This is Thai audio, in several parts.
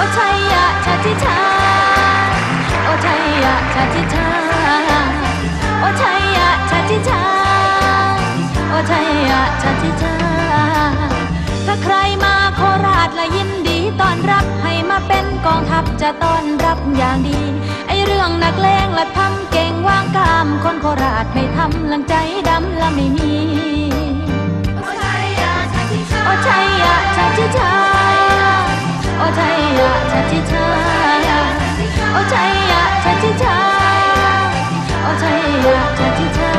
โอชัยยะชาติชาโอชัยยะชาติชาโอชัยยะชาติชาโอชัยยะชาติชาถ้าใครมาโคราชและยินดีต้อนรับให้มาเป็นกองทัพจะต้อนรับอย่างดี ไอเรื่องนักเลงและทำเก่งวางกามคนโคราชไม่ทำลังใจดำและไม่มีโอชัยยะชาติชาโอชัยยะชาติชาโอชัย โอชัยยะชาชิชาโอชัยยะชาชิชา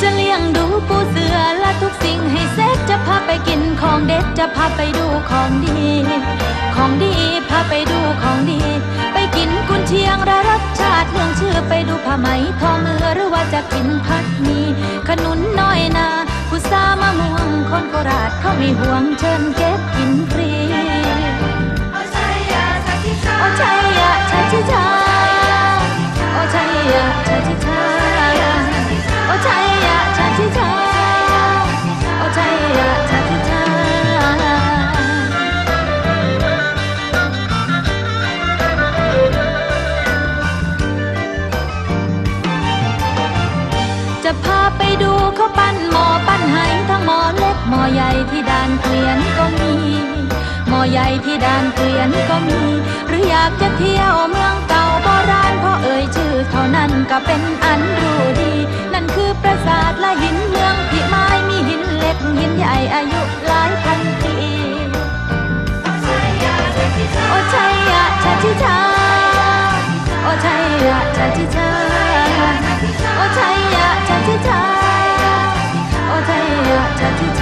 จะเลี้ยงดูปูเสือและทุกสิ่งให้เซ็ตจะพาไปกินของเด็ดจะพาไปดูของดี ของดีพาไปดูของดี ไปกินกุนเชียงและรสชาติเมืองชื่อไปดูผ้าไหม ราชเขามีห่วงเชิญเก็บกินฟรีโอชัยยะชาชิชาโอชัยยะชาชิชาโอชัยยะชาชิชาโอชัยยะชาชิชาโอชัยยะชาชิชาจะพาไปดูเขาปั้นหมอปั้นไหทั้ง เกวียนก็มีหมอใหญ่ที่ด่านเกวียนก็มี หรืออยากจะเที่ยวเมืองเก่าโบราณเพราะเอ่ยชื่อเท่านั้นก็เป็นอันรู้ดี นั่นคือปราสาทและหินเมืองพิมายมีหินเล็กหินใหญ่อายุหลายพันปีโอชัยยะชาชิชาโอชัยยะชาชิชาโอชัยยะชาชิชาโอชัยยะชาชิชา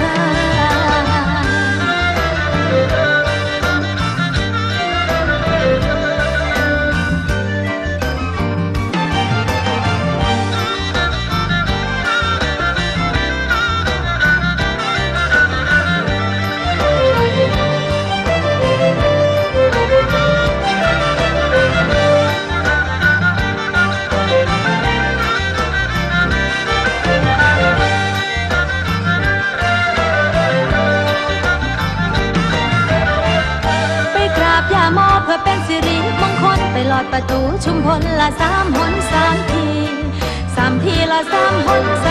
อเพื่อเป็นสิริมงคลไปลอดประตูชุมพลละสามหนสามทีสามทีละสามหนสาม